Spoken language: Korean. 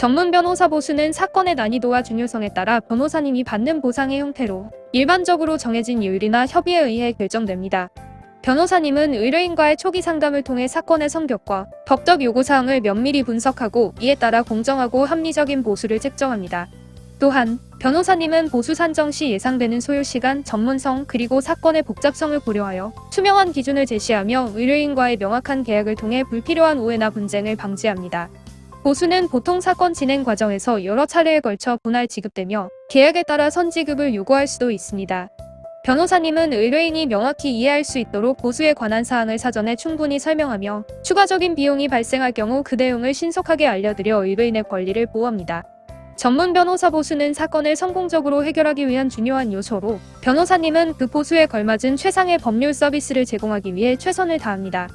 전문 변호사 보수는 사건의 난이도와 중요성에 따라 변호사님이 받는 보상의 형태로 일반적으로 정해진 요율이나 협의에 의해 결정됩니다. 변호사님은 의뢰인과의 초기 상담을 통해 사건의 성격과 법적 요구사항을 면밀히 분석하고 이에 따라 공정하고 합리적인 보수를 책정합니다. 또한 변호사님은 보수 산정 시 예상되는 소요 시간, 전문성, 그리고 사건의 복잡성을 고려하여 투명한 기준을 제시하며 의뢰인과의 명확한 계약을 통해 불필요한 오해나 분쟁을 방지합니다. 보수는 보통 사건 진행 과정에서 여러 차례에 걸쳐 분할 지급되며 계약에 따라 선지급을 요구할 수도 있습니다. 변호사님은 의뢰인이 명확히 이해할 수 있도록 보수에 관한 사항을 사전에 충분히 설명하며 추가적인 비용이 발생할 경우 그 내용을 신속하게 알려드려 의뢰인의 권리를 보호합니다. 전문 변호사 보수는 사건을 성공적으로 해결하기 위한 중요한 요소로 변호사님은 그 보수에 걸맞은 최상의 법률 서비스를 제공하기 위해 최선을 다합니다.